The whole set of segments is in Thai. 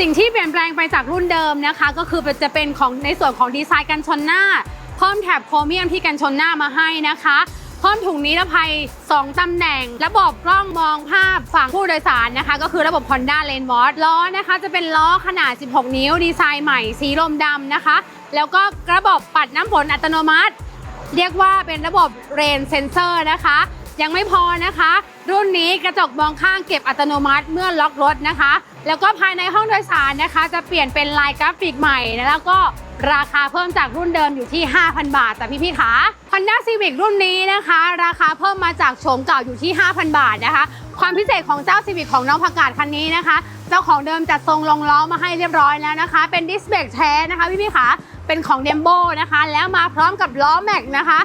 สิ่งที่เปลี่ยนแปลงไปจากรุ่นเดิมนะคะ ก็คือจะเป็นของในส่วนของดีไซน์กันชนหน้า เพิ่มแถบโครเมียมที่กันชนหน้ามาให้นะคะเพิ่มถุงนิรภัย 2 ตำแหน่ง ระบบกล้องมองภาพฝั่งผู้โดยสารนะคะ ก็คือระบบ Honda Lane w a t ล้อนะคะ จะเป็นล้อขนาด 16 นิ้ว ดีไซน์ใหม่ สีลมดำนะคะ แล้วก็ระบบปัดน้ำฝนอัตโนมัติ เรียกว่าเป็นระบบเรนเซนเซอร์นะคะ ยังไม่พอนะคะ รุ่นนี้กระจกมองข้างเก็บอัตโนมัติเมื่อล็อกรถนะคะ แล้วก็ภายในห้องโดยสารนะคะ จะเปลี่ยนเป็นลายกราฟิกใหม่นะแล้วก็ราคาเพิ่มจากรุ่นเดิมอยู่ที่ 5,000 บาท แต่พี่ๆคะ Honda Civic รุ่นนี้นะคะ ราคาเพิ่มมาจากโฉมเก่าอยู่ที่ 5,000 บาทนะคะ ความพิเศษของเจ้า Civic ของน้องผักกาดคันนี้นะคะ เจ้าของเดิมจัดทรงลงล้อมาให้เรียบร้อยแล้วนะคะ เป็นดิสเบรกแท้นะคะพี่ๆคะเป็นของเดมโบนะคะ แล้วมาพร้อมกับล้อแม็กนะคะ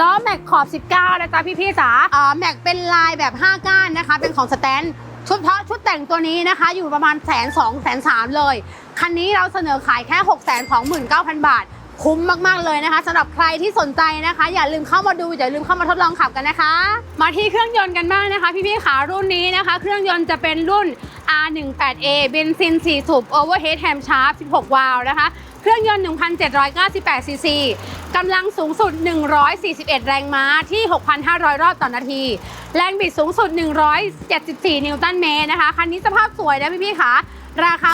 ล้อแม็กขอบ 19 นะจ๊ะพี่ๆจ๋าอ่าแม็กเป็นลายแบบ 5 ก้านนะคะ เป็นของสแตน ชุดเพาะชุดแต่งตัวนี้นะคะ อยู่ประมาณแสนสองแสนสามเลย คันนี้เราเสนอขายแค่6 2 9 0 0 0บาท คุ้มมาก ๆ เลยนะคะสำหรับใครที่สนใจนะคะ อย่าลืมเข้ามาดูอย่าลืมเข้ามาทดลองขับกันนะคะ มาที่เครื่องยนต์กันบ้างนะคะ พี่ๆขารุ่นนี้นะคะ เครื่องยนต์จะเป็นรุ่น R18A เบนซิน4สูบ Overhead Ham Shaft 16 วาล์วนะคะ เครื่องยนต์ 1,798ซีซีกำลังสูงสุด 141 แรงม้าที่ 6,500 รอบต่อนาที แรงบิดสูงสุด 174 นิวตันเมตรนะคะ คันนี้สภาพสวยนะพี่ๆคะราคา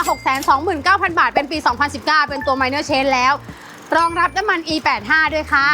629,000 บาท เป็นปี 2019 เป็นตัว Minor Change แล้ว รองรับน้ำมัน E85 ด้วยค่ะ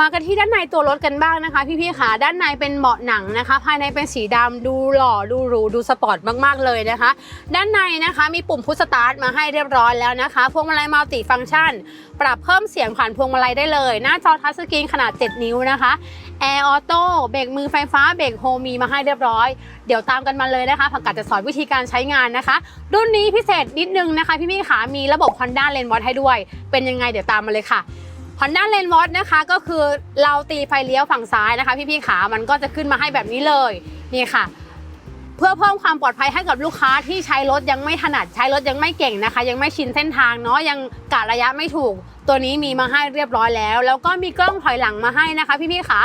มากันที่ด้านในตัวรถกันบ้างนะคะ พี่ๆค่ะด้านในเป็นเบาะหนังนะคะ ภายในเป็นสีดำดูหล่อดูหรูดูสปอร์ตมากๆเลยนะคะ ด้านในนะคะมีปุ่มพุชสตาร์ทมาให้เรียบร้อยแล้วนะคะพวงมาลัยมัลติฟังก์ชัน ปรับเพิ่มเสียงผ่านพวงมาลัยได้เลย หน้าจอทัชสกรีนขนาด 7 นิ้วนะคะแอร์ออโต้เบรกมือไฟฟ้าเบรกโฮมีมาให้เรียบร้อย เดี๋ยวตามกันมาเลยนะคะผักกาดจะสอนวิธีการใช้งานนะคะ รุ่นนี้พิเศษนิดนึงนะคะ พี่ๆขามีระบบ Honda Lane w a t ให้ด้วย เป็นยังไงเดี๋ยวตามมาเลยค่ะ Honda Lane w a t นะคะก็คือเราตีไฟเลี้ยวฝั่งซ้ายนะคะ พี่ๆขามันก็จะขึ้นมาให้แบบนี้เลยนี่ค่ะ เพื่อเพิ่มความปลอดภัยให้กับลูกค้าที่ใช้รถยังไม่ถนัดใช้รถยังไม่เก่งนะคะ ยังไม่ชินเส้นทางเนาะยังกะระยะไม่ถูก ตัวนี้มีมาให้เรียบร้อยแล้ว แล้วก็มีกล้องถอยหลังมาให้นะคะ พี่ๆขา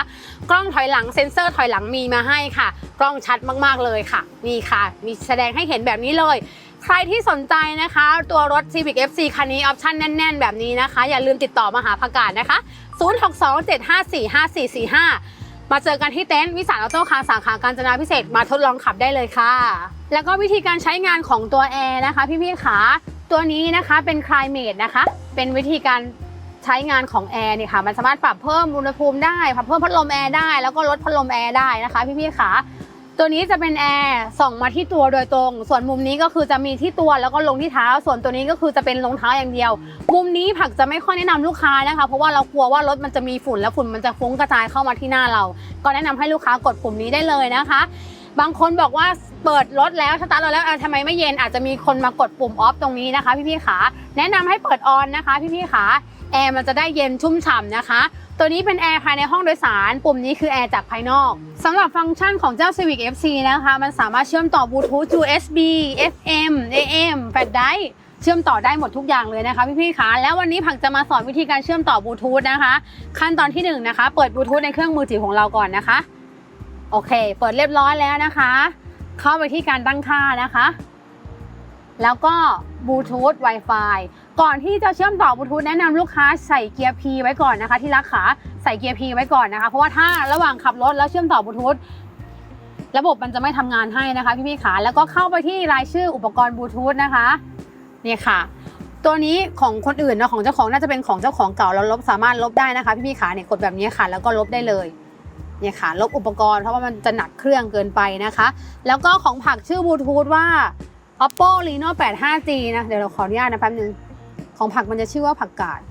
กล้องถอยหลังเซ็นเซอร์ถอยหลังมีมาให้ค่ะ กล้องชัดมากๆเลยค่ะนี่ค่ะ มีแสดงให้เห็นแบบนี้เลย ใครที่สนใจนะคะ ตัวรถ Civic FC คันนี้ออปชั่นแน่น ๆ แบบนี้นะคะ อย่าลืมติดต่อมาหาผักาดนะคะ 0627545445 มาเจอกันที่เต็นท์วิสานออโต้คาร์สาขาการจนาพิเศษมาทดลองขับได้เลยค่ะ แล้วก็วิธีการใช้งานของตัวแอร์นะคะ พี่ๆขาตัวนี้นะคะเป็นคลายเมดนะคะ เป็นวิธีการใช้งานของแอร์เนี่ยค่ะ มันสามารถปรับเพิ่มอุณหภูมิได้ปรับเพิ่มพัดลมแอร์ได้ แล้วก็ลดพัดลมแอร์ได้นะคะ พี่ๆขา ตัวนี้จะเป็นแอร์ส่องมาที่ตัวโดยตรง ส่วนมุมนี้ก็คือจะมีที่ตัวแล้วก็ลงที่เท้า ส่วนตัวนี้ก็คือจะเป็นรองเท้าอย่างเดียว มุมนี้ผักจะไม่ค่อยแนะนำลูกค้านะคะ เพราะว่าเรากลัวว่ารถมันจะมีฝุ่นแล้วฝุ่นมันจะฟุ้งกระจายเข้ามาที่หน้าเรา ก็แนะนำให้ลูกค้ากดปุ่มนี้ได้เลยนะคะ บางคนบอกว่าเปิดรถแล้วสตาร์ทรถแล้วทำไมไม่เย็นอาจจะมีคนมากดปุ่มออฟตรงนี้นะคะ พี่ๆขาแนะนำให้เปิดออนนะคะ พี่ๆขา แอร์มันจะได้เย็นชุ่มฉ่ำนะคะ ตัวนี้เป็นแอร์ภายในห้องโดยสาร ปุ่มนี้คือแอร์จากภายนอกสำหรับฟังก์ชันของเจ้า Civic FC นะคะ มันสามารถเชื่อมต่อบลูทูธ USB FM AM แฟลชไดรฟ์เชื่อมต่อได้หมดทุกอย่างเลยนะคะพี่ๆคะแล้ววันนี้ผักจะมาสอนวิธีการเชื่อมต่อบลูทูธนะคะ ขั้นตอนที่หนึ่งนะคะ เปิดบลูทูธในเครื่องมือถือของเราก่อนนะคะ โอเค เปิดเรียบร้อยแล้วนะคะ เข้าไปที่การตั้งค่านะคะ แล้วก็บลูทูธ Wi-Fi ก่อนที่จะเชื่อมต่อบลูทูธแนะนำลูกค้าใส่เกียร์ P ไว้ก่อนนะคะที่รักขาใส่เกียร์ P ไว้ก่อนนะคะเพราะว่าถ้าระหว่างขับรถแล้วเชื่อมต่อบลูทูธระบบมันจะไม่ทำงานให้นะคะพี่พี่ขาแล้วก็เข้าไปที่รายชื่ออุปกรณ์บลูทูธนะคะเนี่ยค่ะ ตัวนี้ของคนอื่นนะของเจ้าของน่าจะเป็นของเจ้าของเก่าเราลบสามารถลบได้นะคะ พี่พี่ขาเนี่ยกดแบบนี้ค่ะ แล้วก็ลบได้เลยเนี่ยค่ะ ลบอุปกรณ์เพราะว่ามันจะหนักเครื่องเกินไปนะคะ แล้วก็ของผักชื่อบลูทูธว่า oppo reno 8 5g นะเดี๋ยวเราขออนุญาตนะแป๊บนึง ของผักมันจะชื่อว่าผักกาด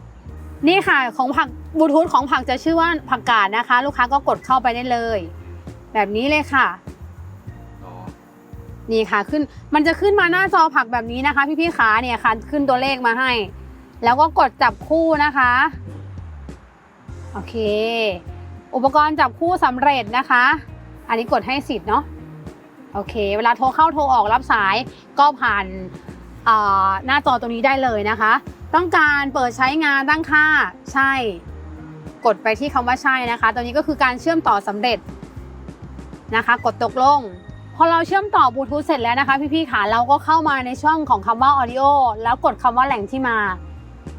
นี่ค่ะของผักบลูทูธของผักจะชื่อว่าผักกาดนะคะ ลูกค้าก็กดเข้าไปได้เลย แบบนี้เลยค่ะนี่ค่ะขึ้นมันจะขึ้นมาหน้าจอผักแบบนี้นะคะ พี่ๆขาเนี่ยค่ะ ขึ้นตัวเลขมาให้ แล้วก็กดจับคู่นะคะโอเค อุปกรณ์จับคู่สำเร็จนะคะ อันนี้กดให้สิทธิ์เนาะโอเค เวลาโทรเข้าโทรออกรับสายก็ผ่านอ่า หน้าจอตรงนี้ได้เลยนะคะ ต้องการเปิดใช้งานตั้งค่าใช่ กดไปที่คำว่าใช่นะคะ ตัวนี้ก็คือการเชื่อมต่อสำเร็จนะคะ กดตกลง พอเราเชื่อมต่อบลูทูธเสร็จแล้วนะคะ พี่ๆค่ะเราก็เข้ามาในช่องของคำว่า audio แล้วกดคำว่าแหล่งที่มา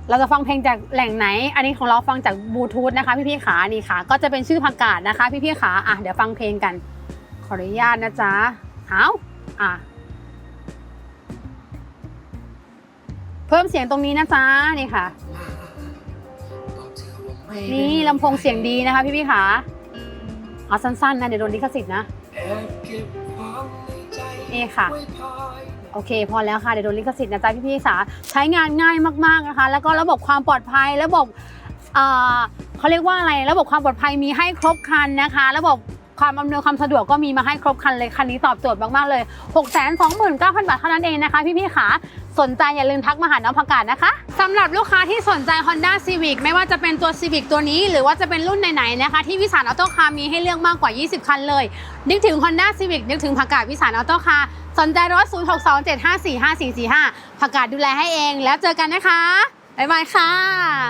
เราจะฟังเพลงจากแหล่งไหน อันนี้ของเราฟังจากบลูทูธนะคะ พี่ๆขานี่ค่ะ ก็จะเป็นชื่อผักกาดนะคะ พี่ๆขาอะเดี๋ยวฟังเพลงกัน ขออนุญาตนะจ๊ะเอาอะ เพิ่มเสียงตรงนี้นะจ๊ะนี่ค่ะ นี่ลำโพงเสียงดีนะคะพี่ๆขาเอาสั้นๆนะเดี๋ยวโดนลิขสิทธิ์นะนี่ค่ะโอเค พอแล้วค่ะเดี๋ยวโดนลิขสิทธิ์นะจ๊ะพี่พี่ๆสาใช้งานง่ายมากๆนะคะ แล้วก็ระบบความปลอดภัยระบบเอ่อเขาเรียกว่าอะไร ระบบความปลอดภัยมีให้ครบครันนะคะ ระบบ ความอำนวยความสะดวกก็มีมาให้ครบครันเลยคันนี้ตอบโจทย์มากๆเลย6 2 9 0 0 0 บาทเท่านั้นเองนะคะพี่พี่ๆขาสนใจอย่าลืมทักมาหาน้องผักกาดนะคะสำหรับลูกค้าที่สนใจ Honda Civic ไม่ว่าจะเป็นตัว Civic ตัวนี้ หรือว่าจะเป็นรุ่นไหนๆนะคะ ที่วิสานออโต้คาร์มีให้เลือกมากกว่า 20 คันเลย นึกถึง Honda Civic นึกถึงผักกาดวิสานออโต้คาร์สนใจรถ 0627545445ผักกาดดูแลให้เองแล้วเจอกันนะคะบ๊ายบายค่ะ